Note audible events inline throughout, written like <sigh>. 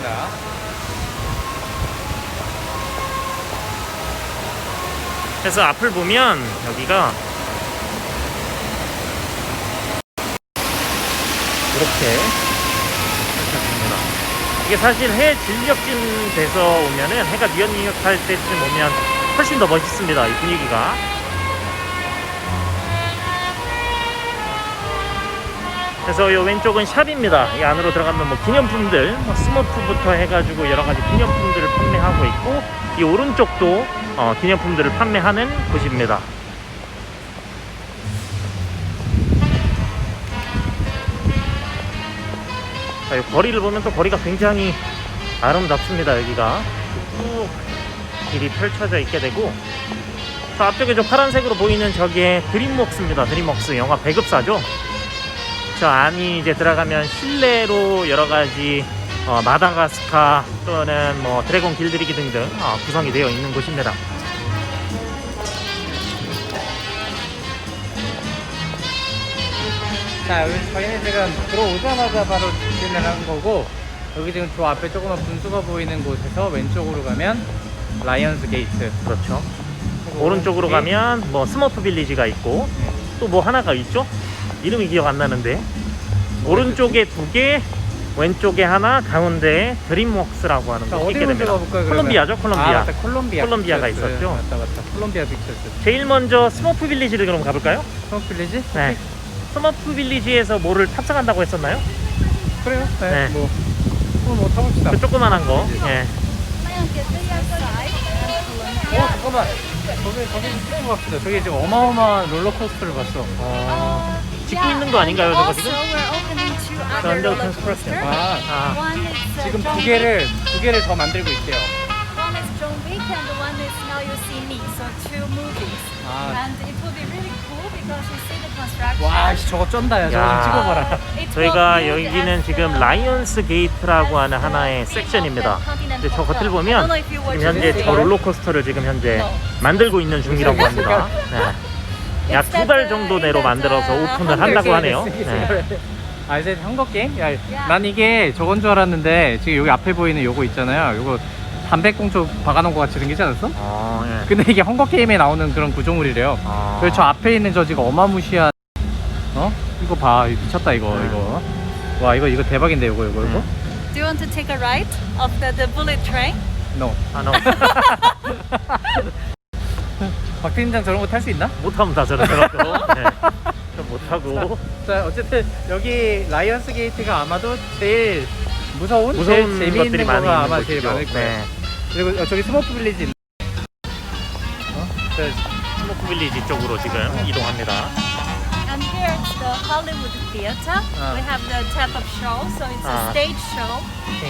있습니다. 그래서 앞을 보면 여기가 이렇게 펼쳐집니다. 이게 사실 해 진력쯤 돼서 오면은 해가 뉘엿뉘엿할 때쯤 오면 훨씬 더 멋있습니다. 이 분위기가. 그래서 이 왼쪽은 샵입니다. 이 안으로 들어가면 뭐 기념품들, 뭐 스머프부터 해가지고 여러 가지 기념품들을 판매하고 있고 이 오른쪽도 어, 기념품들을 판매하는 곳입니다. 자, 이 거리를 보면 또 거리가 굉장히 아름답습니다. 여기가 쭉 길이 펼쳐져 있게 되고 저 앞쪽에 저 파란색으로 보이는 저게 드림웍스입니다. 드림웍스 영화 배급사죠. 저 안이 이제 들어가면 실내로 여러 가지 어, 마다가스카 또는 뭐 드래곤 길들이기 등등 어, 구성이 되어 있는 곳입니다. 자, 여기 저희는 지금 들어오자마자 바로 직진을 한 거고, 여기 지금 저 앞에 조그만 분수가 보이는 곳에서 왼쪽으로 가면 라이언스 게이트. 그렇죠. 오른쪽으로 오른쪽이- 가면 뭐 스머프 빌리지가 있고 또뭐 하나가 있죠? 이름이 기억 안 나는데 오른쪽에 두 개, 왼쪽에 하나, 가운데에 드림웍스라고 하는 있게 먼저 됩니다. 가볼까요? 콜롬비아죠, 콜롬비아. 아, 맞다, 콜롬비아. 콜롬비아가 픽처스. 있었죠. 맞다, 맞다. 콜롬비아 픽처스. 제일 먼저 스머프 빌리지를 그럼 가볼까요? 스모크 빌리지? 네. 스머프 빌리지에서 뭐를 탑승한다고 했었나요? 그래요? 네. 네. 뭐, 어, 뭐 타봅시다. 그 조그만한 거. 예. 어, 잠깐만. 저기, 저기 찍은 것 같습니다. 저기 지금 어마어마한 롤러코스터를 봤어. 어, 짓고 있는 거 아닌가요, 저거 지금? 저 under 언더 construction. 컨스트럭션. 아, 아, 지금 두 개를, 두 개를 더 만들고 있대요. One is John Wick and one is Now You See Me. So two movies. 아, And it will be really cool because you see the construction. 와, 씨, 저거 쩐다. 야, 저거 좀. 찍어봐라. It will 저희가 build 여기는 as 지금 the- 라이언스 게이트라고 하는 하나의 섹션입니다. 근데 저 겉을 보면 don't know if you watch 지금 현재 저. 롤러코스터를 지금 현재 No. 만들고 있는 중이라고 합니다. 네. 약 두 달 정도 내로 만들어서 오픈을 한다고 하네요. 네. <laughs> 아 이제 한거 게임? 야, 난 이게 저건 줄 알았는데 지금 여기 앞에 보이는 요거 있잖아요. 요거 담배꽁초 박아놓은 거 같이 생기지 않았어? 어, 예. 근데 이게 헝거 게임에 나오는 그런 구조물이래요. 아. 그래서 저 앞에 있는 저 지금 어마무시한 어? 이거 봐, 미쳤다 이거 네. 이거. 와 이거 이거 대박인데 이거 이거 이거. 음. Do you want to take a ride of the, the bullet train? No. 아, 너 <laughs> <laughs> 박 팀장 저런 거 탈 수 있나? 못하면 다 저런 저런 네. 저 못하고 자 어쨌든 여기 라이언스 게이트가 아마도 제일 무서운, 무서운 제일 것들이 재미있는 많이 거가 있는 아마 제일 곳이죠. 많을 거예요. 네. 그리고 어, 저기 스모프 빌리지 있네. 어? 저, 스모크 빌리지 쪽으로 지금 이동합니다. And here it's the Hollywood Theater. Ah. We have the type of show, so it's Ah. a stage show.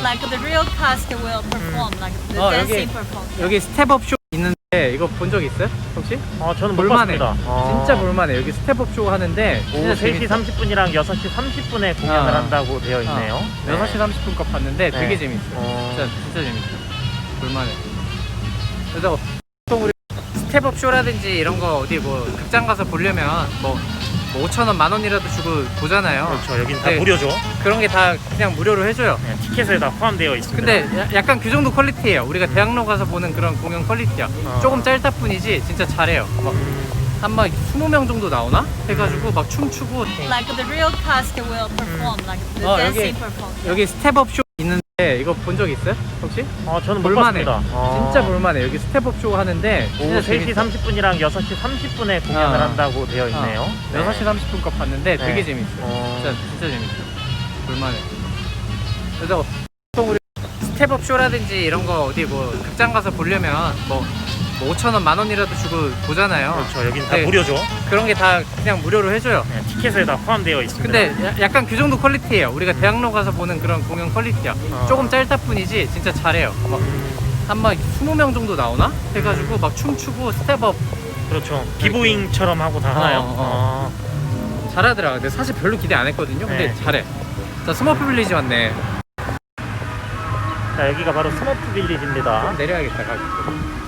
Like the real cast will perform, like the Oh, dancing 여기- performance. 여기 스텝업 쇼 있는데 이거 본 적 있어요? 혹시? 어, 저는 못 볼만해. 봤습니다. 어. 진짜 볼만해. 여기 스텝업 쇼 하는데 오후 진짜 3시 재밌어. 30분이랑 6시 30분에 공연을 아. 한다고 되어 있네요. 어, 6시 30분 거 봤는데 되게 네. 재밌어. 어. 진짜 진짜 재밌어. 볼만해. 그래서 보통 우리 스텝업 쇼라든지 이런 거 어디 뭐 극장 가서 보려면 뭐, 뭐 5천 원, 만 원이라도 주고 보잖아요. 그렇죠. 여긴 다 네. 무료죠. 그런 게 다 그냥 무료로 해줘요. 네, 티켓에 다 포함되어 있습니다. 근데 야- 약간 그 정도 퀄리티예요. 우리가 대학로 가서 보는 그런 공연 퀄리티야. 어. 조금 짧다 뿐이지 진짜 잘해요. 음, 한막 20명 정도 나오나? 해가지고 막 춤추고 Like the real cast will perform, like the Oh, dancing 여기- performance. 여기 스텝업 쇼 있는데 이거 본 적 있어요? 혹시? 어, 저는 못 볼만해. 봤습니다. 어. 진짜 볼만해. 여기 스텝업 쇼 하는데 오후 진짜 3시 재밌어. 30분이랑 6시 30분에 공연을 아. 한다고 되어 있네요. 어, 네. 6시 30분 거 봤는데 네. 되게 재밌어. 어. 진짜 진짜 재밌어. 볼만해. 그래서 보통 우리 스텝업 쇼라든지 이런 거 어디 뭐 극장 가서 보려면 뭐, 뭐 5천 원, 만 원이라도 주고 보잖아요. 그렇죠. 여긴 다 네. 무료죠. 그런 게 다 그냥 무료로 해줘요. 네, 티켓에 다 포함되어 있습니다. 근데 야- 약간 그 정도 퀄리티예요. 우리가 대학로 가서 보는 그런 공연 퀄리티야. 어. 조금 짧다 뿐이지 진짜 잘해요. 음, 한막 20명 정도 나오나? 해가지고 막 춤추고 스텝업 그렇죠. 비보잉처럼 하고 다 하나요? 어, 어. 어. 잘하더라. 근데 사실 별로 기대 안 했거든요. 근데 네. 잘해. 자 스머프 빌리지 왔네. 자, 여기가 바로 스머프 빌리지입니다. 좀 내려야겠다 가격.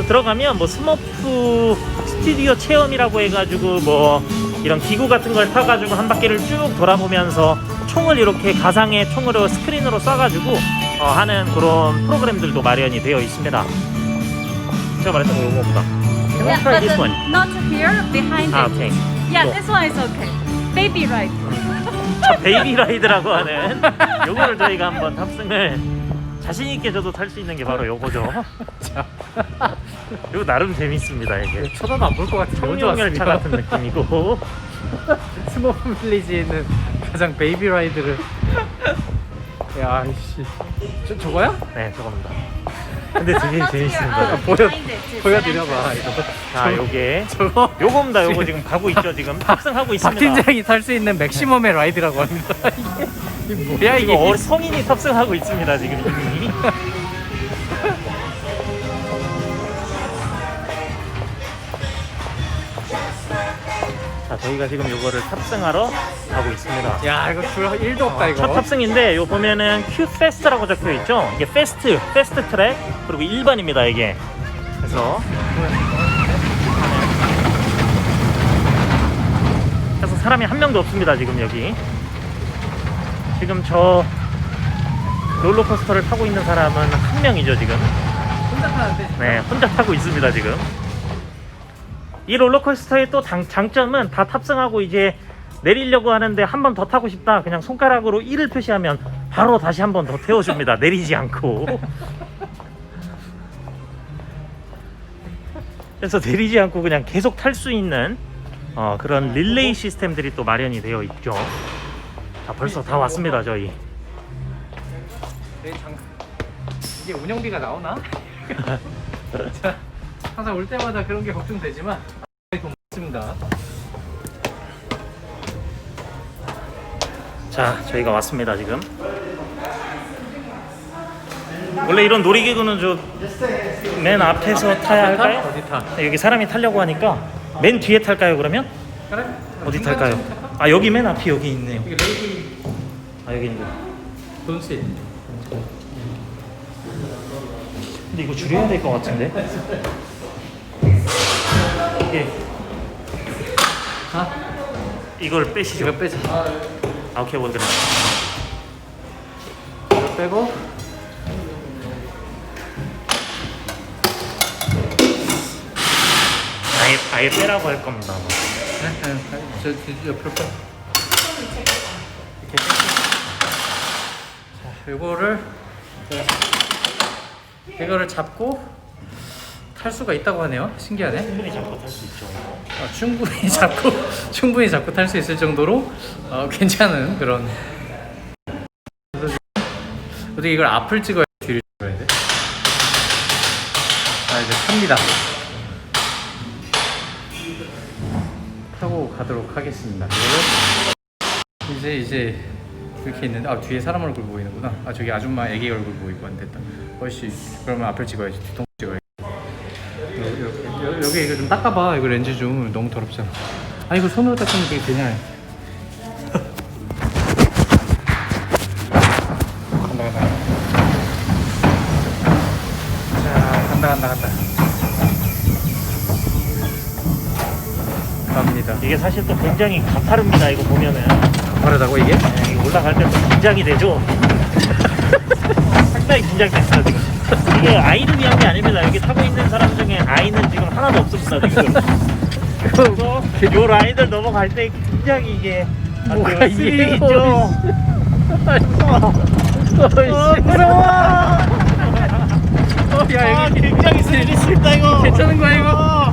그래서 들어가면 뭐 스머프 스튜디오 체험이라고 해가지고 뭐 이런 기구 같은 걸 타가지고 한 바퀴를 쭉 돌아보면서 총을 이렇게 가상의 총으로 스크린으로 쏴가지고 어, 하는 그런 프로그램들도 마련이 되어 있습니다. 제가 말했던 거 이거보다. Can I Yeah, try this one? not here, behind 아, it. 오케이. Yeah, 이거. this one is okay. Baby ride. 자, 베이비 라이드라고 하는 요거를 저희가 한번 탑승을 자신 있게 저도 탈 수 있는 게 바로 요거죠. <laughs> 자, <laughs> 이거 나름 재밌습니다 이게. 쳐다도 안 볼 것 같은데 청룡열차? 같은 느낌이고 <laughs> 스모프 빌리지에 있는 가장 베이비 라이드를 야 이씨 저, 저거야? 네 저겁니다. 근데 되게 here, 재밌습니다. uh, 보여- 보여드려봐 이거 자 요게 저거 요겁니다. 요거 지금 가고 있죠 지금 탑승하고 박 있습니다. 팀장이 탈 수 있는 맥시멈의 라이드라고 합니다 이게, <laughs> 이게 뭐야 이거 이게 어, 성인이 탑승하고 있습니다 지금 이미. 자 저희가 지금 요거를 탑승하러 가고 있습니다. 야 이거 줄 1도 없다 이거 첫 탑승인데 요 보면은 Q 페스트라고 적혀 있죠. 이게 페스트, 페스트 트랙 그리고 일반입니다 이게. 그래서 그래서 사람이 한 명도 없습니다 지금 여기. 지금 저 롤러코스터를 타고 있는 사람은 한 명이죠 지금. 혼자 타는데 네, 혼자 타고 있습니다 지금. 이 롤러코스터의 또 장, 장점은 다 탑승하고 이제 내리려고 하는데 한 번 더 타고 싶다. 그냥 손가락으로 1을 표시하면 바로 다시 한 번 더 태워줍니다. <laughs> 내리지 않고. 그래서 내리지 않고 그냥 계속 탈 수 있는 어, 그런 릴레이 시스템들이 또 마련이 되어 있죠. 자, 벌써 다 왔습니다 저희. 이게 운영비가 나오나? <laughs> <laughs> 자, 항상 올 때마다 그런 게 걱정되지만 돈 많습니다 자, 저희가 왔습니다 지금. 원래 이런 놀이기구는 저맨 앞에서 타야 할까요? 어디 타? 여기 사람이 타려고 하니까 맨 뒤에 탈까요 그러면? 그래? 어디 탈까요? 아 여기 맨 앞이 여기 있네요. 아 여기 있네. 돈씨 근데 이거 줄여야 될 것 같은데? 이게 <laughs> 아? 이걸 빼시죠. 이거 빼자 아 오케이 원그래. 이거 빼고 아예 아예 빼라고 할 겁니다. 아마. 네? 네, 네. 저 뒤- 옆으로 빼 이렇게 자 요거를 이거를 잡고 탈 수가 있다고 하네요. 신기하네. 충분히 잡고 탈 수 있죠. 어, 충분히 <laughs> 잡고 충분히 잡고 탈 수 있을 정도로 어, 괜찮은 그런. 어떻게 이걸 앞을 찍어야 돼? 뒤를 찍어야 돼? 자 이제 탑니다. 타고 가도록 하겠습니다. 이거를 이제 이제 이렇게 있는데 아 뒤에 사람 얼굴 보이는구나. 아 저기 아줌마 애기 얼굴 보이고 안 됐다. 어이씨 그러면 앞을 찍어야지 여- 여기 이거 좀 닦아봐 이거 렌즈 좀 너무 더럽잖아 아 이거 손으로 닦으면 되게 되냐 간다 간다 자 간다 간다 간다 갑니다 이게 사실 또 굉장히 가파릅니다. 이거 보면은 바르다고 이게? 네, 이거 올라갈 때 또 긴장이 되죠. <laughs> 상당히 긴장됐어요 지금. 이게 아이를 위한 게 아닙니다. 여기 타고 있는 사람 중에 아이는 지금 하나도 없습니다 지금. 그래서 요 라인을 넘어갈 때 굉장히 이게 뭐가 이게 있죠. 어, 부러워. 어, 야 아, 여기 굉장히 스릴 있습니다 이거. 괜찮은 거야 이거? 어,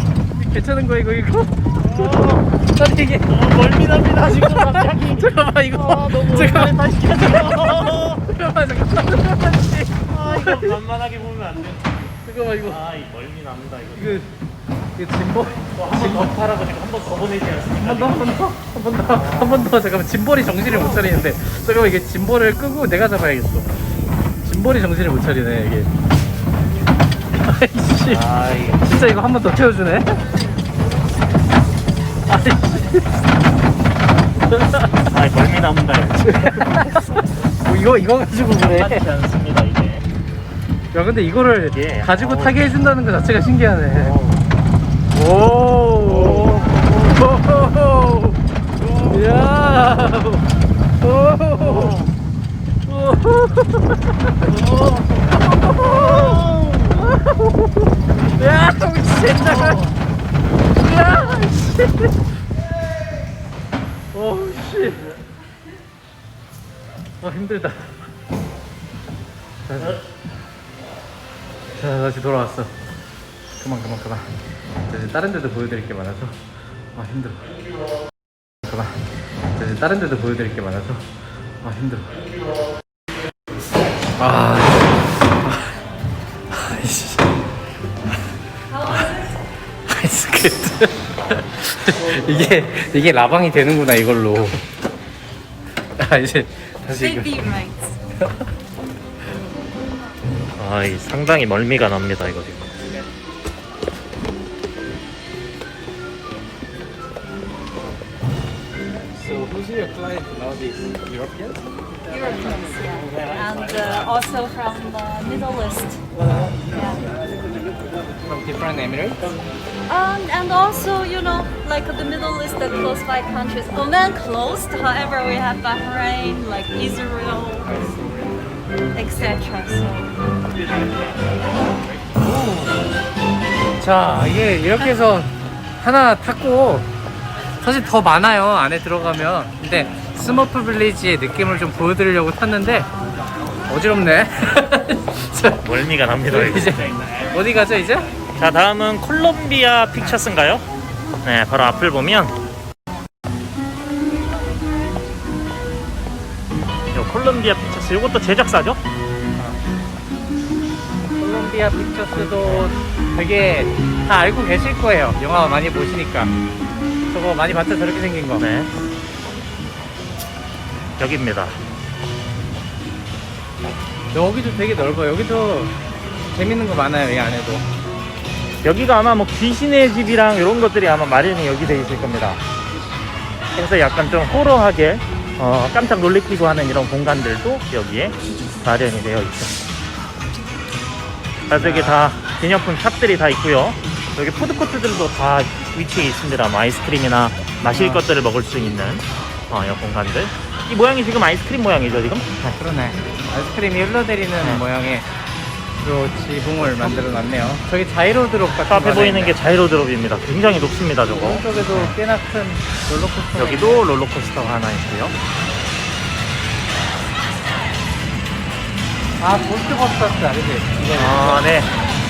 괜찮은 거야 이거 이거? 어, 아니 이게 어, 멀미납니다 지금 갑자기. <laughs> 잠깐만 이거 아, 너무 잠깐만 오랜만에 시켜줘. <laughs> 잠깐만 잠깐만 만만하게 보면 안 돼. 잠깐만 이거 아, 이 멀미 납니다 이거. 이거 이거 짐벌 한번 더 타라고 지금 한번 더 보내지 않습니까? 한 번 더 한 번 더 한 번 더 잠깐만 짐벌이 정신을 못 차리는데 잠깐만 이게 짐벌을 끄고 내가 잡아야겠어 짐벌이 정신을 못 차리네 이게 아이씨 아, 이거. 진짜 이거 한 번 더 태워주네 아이씨 아, 멀미 납니다. 뭐 이거 이거 가지고 그래 맞지 않습니다 이게. 야 근데 이거를 예. 가지고 어. 타게 해준다는 것 자체가 신기하네 어. 오. 오. 야. 오. 야, 미친다. 야, 씨. 오, 씨. 아, 힘들다. 자, 자, 다시 돌아왔어. 그만, 그만, 그만. 자, 이제 다른 데도 보여드릴 게 많아서. 아, 힘들어. 그만. 자, 이제 다른 데도 보여드릴 게 많아서. 아, 힘들어. 아, 아, 아이씨. 아이스크림. 이게 이게 라방이 되는구나 이걸로. 아 이제 다시 이거. Baby rights. 아, 이 상당히 멀미가 납니다 이거 지금. So who's your client nowadays? Europeans? Europeans, yeah. And uh, also from the Middle East. Yeah. From different Emirates? Um, and also, you know, like the Middle East, the close by countries. Oman closed, however, we have Bahrain, like Israel, Etc. So, 자 이게 이렇게 해서 하나 탔고 사실 더 많아요 안에 들어가면 근데 스머프 빌리지의 느낌을 좀 보여드리려고 탔는데 어지럽네 <laughs> 자, 멀미가 납니다 이거. 이제 어디 가죠 이제? 자 다음은 콜롬비아 픽처스인가요? 네 바로 앞을 보면 요 콜롬비아 픽처스 이것도 제작사죠? 콜롬비아 픽처스도 되게 다 알고 계실 거예요. 영화 많이 보시니까. 저거 많이 봤죠? 저렇게 생긴 거. 네. 여기입니다. 여기도 되게 넓어 여기도 재밌는 거 많아요 이 안에도. 여기가 아마 뭐 귀신의 집이랑 이런 것들이 아마 마련이 여기 돼 있을 겁니다. 그래서 약간 좀 호러하게 어, 깜짝 놀래키고 하는 이런 공간들도 여기에 마련이 되어 있죠 그래서 여기 다 기념품 샵들이 다 있고요 여기 푸드코트들도 다 위치에 있습니다 뭐 아이스크림이나 마실 아. 것들을 먹을 수 있는 어, 이 공간들 이 모양이 지금 아이스크림 모양이죠 지금 네. 그러네 아이스크림이 흘러내리는 네. 모양의 요 지붕을 만들어 놨네요. 저기 자이로드롭 같은 저 앞에 거 보이는 게. 자이로드롭입니다. 굉장히 높습니다 저거. 오른쪽에도 꽤나 큰 롤러코스터 여기도 롤러코스터가 하나 있고요. 아 고스트버스터스 알지? 이게 아, 네.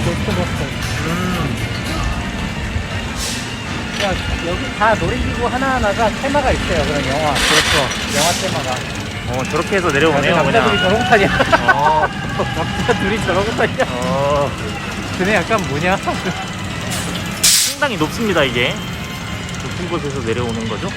고스트버스터. 음, 야, 여기 다 놀이기구 하나하나가 테마가 있어요 그런 영화. 그렇죠. 영화 테마가. 어, 저렇게 해서 내려오네요, 남자들이 그냥. 저러고 타냐 어, 남자 둘이 저러고 타냐 어, 그네 약간 뭐냐? 상당히 높습니다, 이게. 높은 곳에서 내려오는 거죠.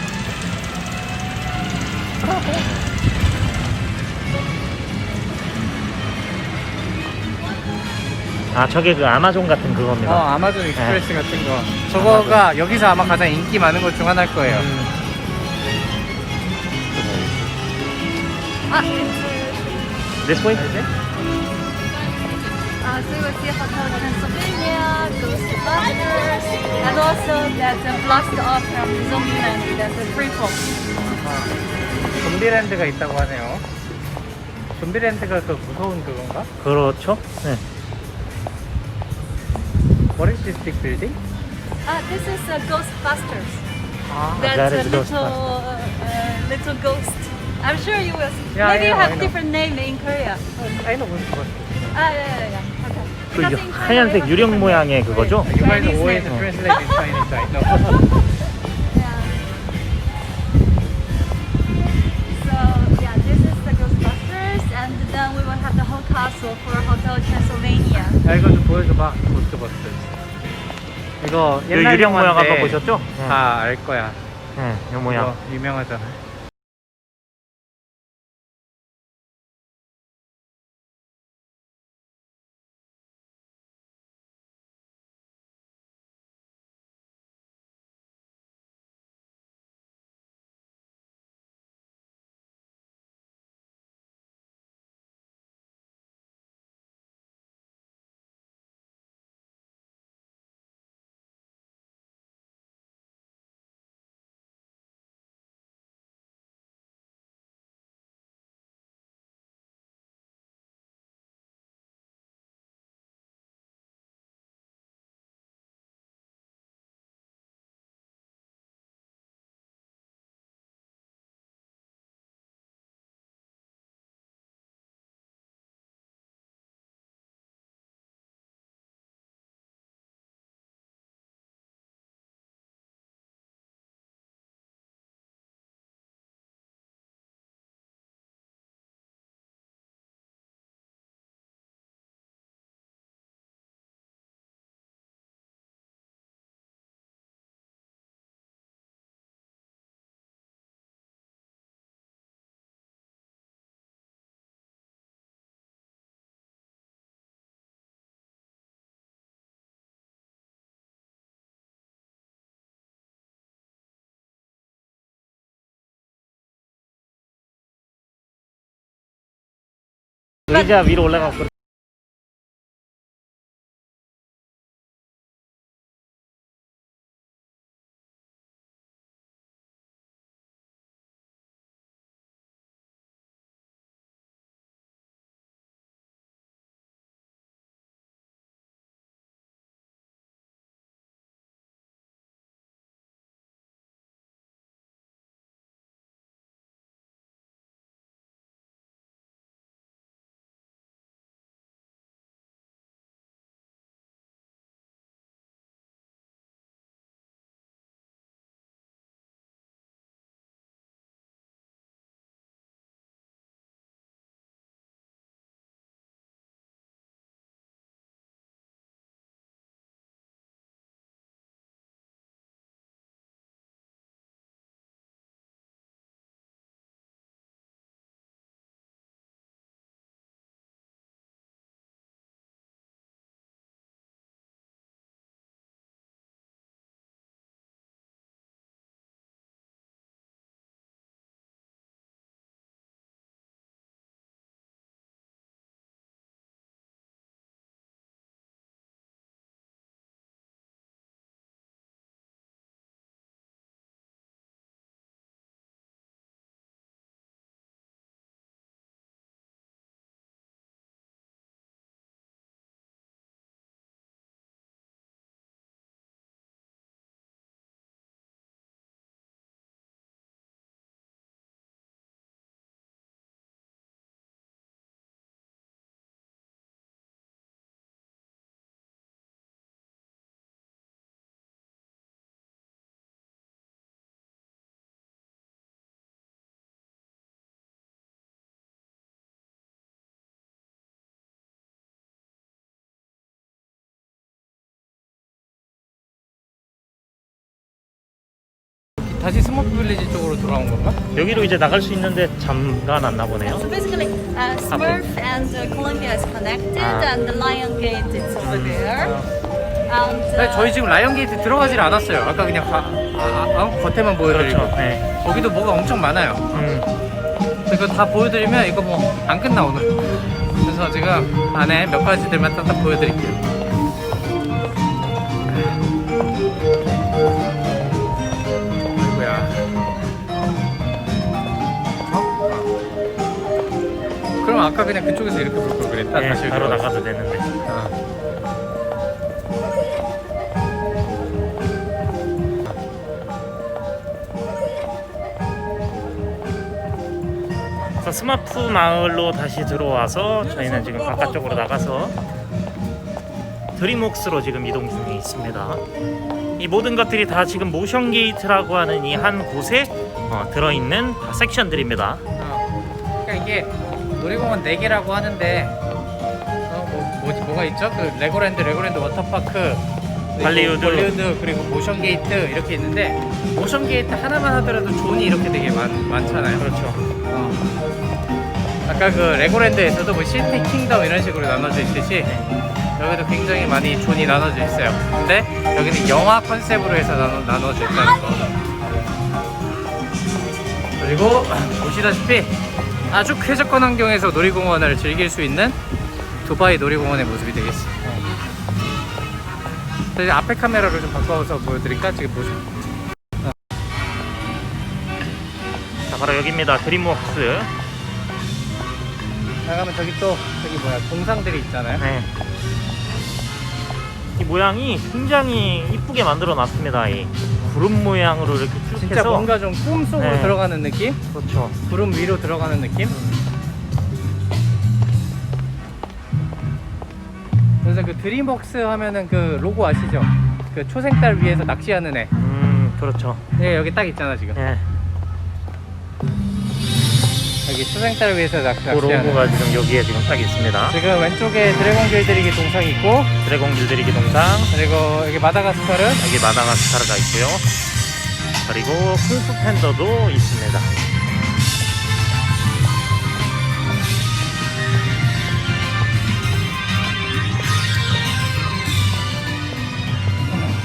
아, 저게 그 아마존 같은 어 그겁니다. 아마존 익스프레스 같은 거. 저거가 여기서 아마 가장 인기 많은 것 중 하나일 거예요. 음, it's, This way? 알지? uh, so you will see Hotel Transylvania, Ghostbusters, and also there's a blast off from Zombieland, there's a prequel. 아, 좀비랜드가 있다고 하네요 좀비랜드가 그 무서운 그건가? 그렇죠. 네. What is this big building? Ah, this is uh, Ghostbusters. 아, That's that a is little, Ghostbusters. uh, little ghost. I'm sure you will. See. Yeah, Maybe I you know, have I know. different name in Korea. I know what's Ah, yeah, yeah, yeah. Okay. 그 Because 유- in China 하얀색 we have 유령 different 모양의 names. 그거죠? You guys Chinese always name. translate in Chinese, I know. Yeah. So yeah, this is the Ghostbusters, and then we will have the whole castle for Hotel Transylvania. 야 이거 좀 보여줘봐. 고스트버스. 이거 이 옛날 유령 모양 영화인데 한번 보셨죠? 다알 거야. 네, 이 모양. 이거 유명하잖아. 의자 위 다시 스모크 빌리지 쪽으로 돌아온 건가? 여기로 이제 나갈 수 있는데 잠깐 왔나 보네요. So basically, uh, Smurf and uh, Columbia is connected, Ah. and the Lion Gate is over there. And 네, uh, 저희 지금 라이언 게이트 들어가질 않았어요. 아까 그냥 가, 아, 아, 어? 겉에만 보여드리고. 그렇죠. 네. 거기도 뭐가 엄청 많아요. 음. 이거 다 보여드리면 이거 뭐 안 끝나 오늘. 그래서 지금 안에 몇 가지들만 딱딱 보여드릴게요. 그럼 아까 그냥 그쪽에서 이렇게 볼 걸 그랬다. 네, 다시 바로. 나가도 되는데. 아. 그래서 스마프 마을로 다시 들어와서 저희는 지금 바깥쪽으로 나가서 드림웍스로 지금 이동 중에 있습니다. 이 모든 것들이 다 지금 모션 게이트라고 하는 이 한 곳에 어, 들어있는 다 섹션들입니다. 어, 그러니까 이게 놀이공원 4개라고 하는데 어, 뭐, 뭐지 뭐가 있죠? 그 레고랜드, 레고랜드 워터파크 그리고 할리우드. 할리우드 그리고 모션 게이트 이렇게 있는데 모션 게이트 하나만 하더라도 존이 이렇게 되게 많, 많잖아요. 그렇죠. 어. 아까 그 레고랜드에서도 뭐 시티 킹덤 이런 식으로 나눠져 있듯이 여기도 굉장히 많이 존이 나눠져 있어요. 근데 여기는 영화 컨셉으로 해서 나눠, 나눠져 있다는 거. 그리고 보시다시피 아주 쾌적한 환경에서 놀이공원을 즐길 수 있는 두바이 놀이공원의 모습이 되겠습니다. 자, 이제 앞에 카메라를 좀 바꿔서 보여드릴까? 지금 보시. 자, 바로 여기입니다. 드림웍스. 나가면 저기 또 저기 뭐야 동상들이 있잖아요. 네. 이 모양이 굉장히 이쁘게 만들어 놨습니다. 이 구름 모양으로 이렇게 쭉 진짜 해서 뭔가 좀 꿈속으로 네. 들어가는 느낌? 그렇죠. 구름 위로 들어가는 느낌? 그래서 그 드림웍스 하면은 그 로고 아시죠? 그 초생달 위에서 낚시하는 애. 음, 그렇죠. 네, 여기 딱 있잖아 지금. 네. 여기 초생달 위에서 낚, 그 낚시하는. 로고가 지금 여기에 지금 딱 있습니다. 지금 왼쪽에 드래곤 길들이기 동상 있고 드래곤 길들이기 동상, 그리고 여기 마다가스카르 여기 마다가스카르가 있고요. 그리고 쿵푸 팬더도 있습니다.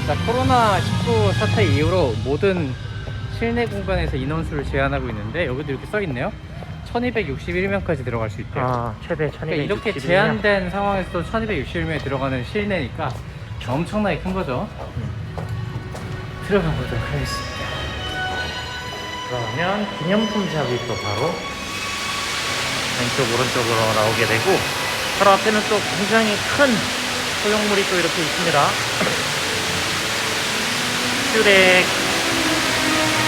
자, 코로나19 사태 이후로 모든 실내 공간에서 인원수를 제한하고 있는데 여기도 이렇게 써 있네요. 1261명까지 들어갈 수 있대요. 아 최대 그러니까 이렇게 1261명. 제한된 상황에서도 1261명이 들어가는 실내니까 엄청나게 큰 거죠. 들어가 보도록 하겠습니다. 그러면 기념품 샵이 또 바로 왼쪽 오른쪽으로 나오게 되고 바로 앞에는 또 굉장히 큰 소형물이 또 이렇게 있습니다. 슈렉,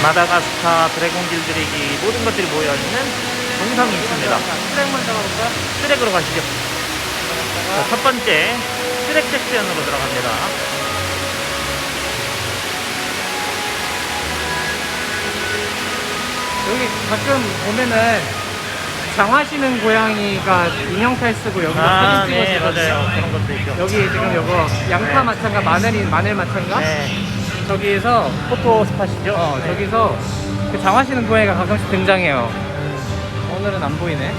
마다가스카, 드래곤 길들이기 모든 것들이 모여 있는 동상이 있습니다. 트랙 먼저 가볼까? 슈렉으로 가시죠. 자, 첫 번째 슈렉 섹션으로 들어갑니다. 여기 가끔 보면은 장화시는 고양이가 인형 탈 쓰고 여기서 아, 사진 네, 찍어주거든요. 맞아요. 그런 것도 있죠. 여기 지금 요거 양파 네. 마찬가 마늘이 마늘 마찬가 네, 저기에서 포토 스팟이죠. 어 네. 저기서 그 장화시는 고양이가 가끔씩 등장해요. 오늘은 안 보이네.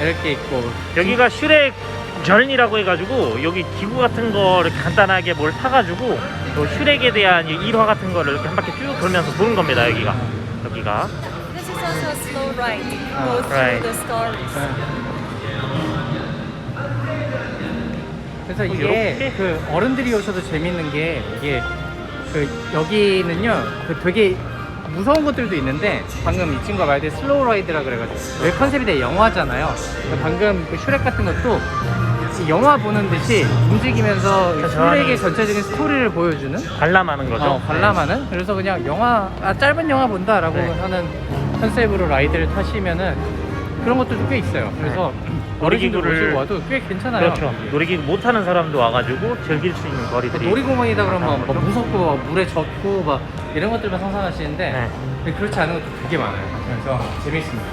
이렇게 있고 여기가 슈렉 전이라고 해가지고 여기 기구 같은 거를 간단하게 뭘 타가지고 또 슈렉에 대한 이 일화 같은 거를 이렇게 한 바퀴 쭉 돌면서 보는 겁니다 여기가 여기가 This is also a slow ride. Go through right. the stories. 네. 그래서 이게 이렇게? 그 어른들이 오셔도 재밌는 게 이게 그 여기는요 그 되게 무서운 것들도 있는데 방금 이 친구가 말했듯이 슬로우 라이드라 그래가지고 여기 컨셉이 되게 영화잖아요 방금 그 슈렉 같은 것도 이 영화 보는 듯이 움직이면서 이 그렇죠. 슈렉의 전체적인 스토리를 보여주는 관람하는 거죠 어, 관람하는 그래서 그냥 영화 아, 짧은 영화 본다라고 네. 하는 컨셉으로 라이드를 타시면은 그런 것도 꽤 있어요. 그래서 어르신들 놀이기구를- 와도 꽤 괜찮아요. 그렇죠 놀이기구 못 타는 사람도 와가지고 즐길 수 있는 뭐 거리들이 놀이공원이다 그러면 막. 무섭고 막 물에 젖고 막 이런 것들만 상상하시는데 네. 근데 그렇지 않은 것도 되게 많아요. 그래서 재밌습니다.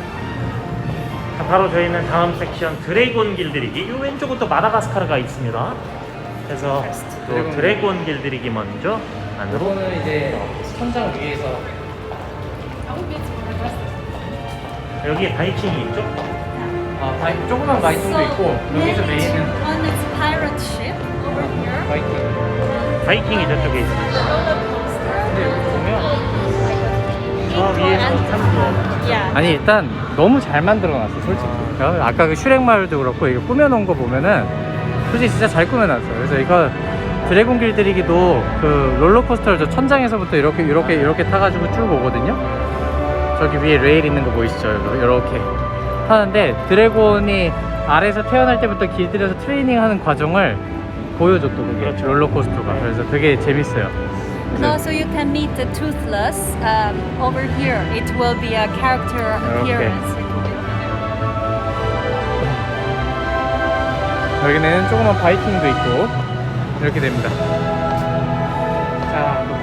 자, 바로 저희는 다음 섹션 드래곤 길들이기 이 왼쪽은 또 마다가스카르가 있습니다 그래서 또 드래곤 드래곤 길들이기 먼저 안으로 이거는 이제 천장 위에서 여기 바이킹이 있죠 아, 바이, 조그만 바이킹도 있고 여기서 메인은 One is pirate ship over here. 바이킹. 바이킹이 저쪽에 있습니다 Roller coaster. 근데 여기 보면 저 위에서 Yeah. 아니 일단 너무 잘 만들어놨어 솔직히 어, 아까 그 슈렉 마을도 그렇고 이거 꾸며놓은 거 보면은 솔직히 진짜 잘 꾸며놨어 그래서 이거 드래곤 길들이기도 그 롤러코스터를 저 천장에서부터 이렇게 이렇게 이렇게 타가지고 쭉 오거든요 저기 위에 레일 있는 거 보이시죠 이렇게 타는데 드래곤이 아래에서 태어날 때부터 길들여서 트레이닝 하는 과정을 보여줬또 그게 그렇죠. 롤러코스터가 그래서 되게 재밌어요 And also you can meet the toothless um, over here. It will be a character appearance. 여기는 조그만 바이킹도 있고 이렇게 됩니다. 자, 또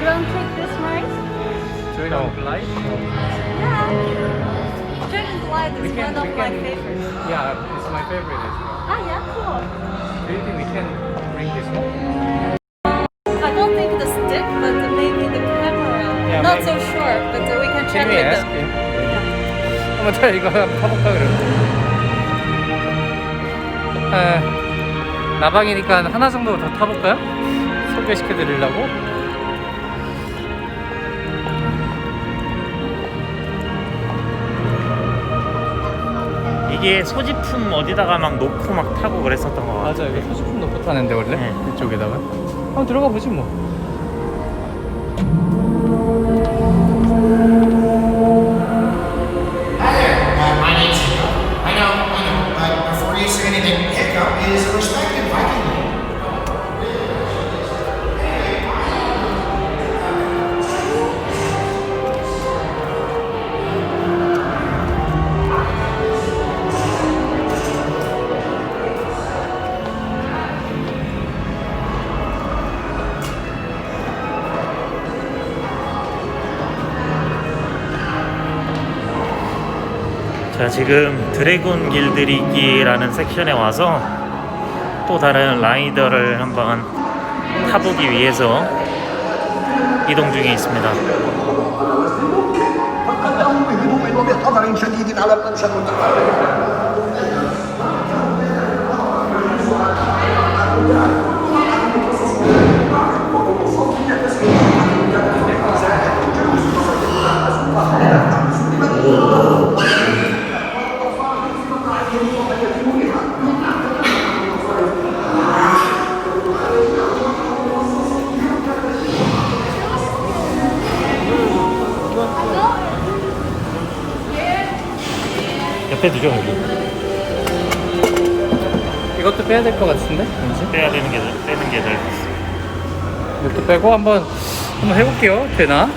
to take this 어. 라이 Yeah. Dragon Glide is We can- one of my can- favorites. Yeah, it's my favorite as well. Ah, yeah, cool. Do you think we can bring this one? I don't think the stick, but maybe the camera. Yeah, Not maybe. so sure, but uh, we can check Can we with ask them. him? 한번 자 이거 한번 타볼까 그러면? 아, 나방이니까 하나 정도 더 타볼까요? 소개시켜 드리려고. 이게 소지품 어디다가 막 놓고 막 타고 그랬었던 거 같아요. 맞아, 이거 소지품 놓고 타는데 원래 네. 이쪽에다가. 한번 들어가 보지 뭐. 자 지금 드래곤 길들이기라는 섹션에 와서 또 다른 라이더를 한번 타보기 위해서 이동 중에 있습니다. 킵해주죠 여기 이것도 빼야 될 것 같은데? 왠지? 빼야 되는 게 빼는 게 잘 됐어. 이것도 빼고 한번 한번 해볼게요. 되나?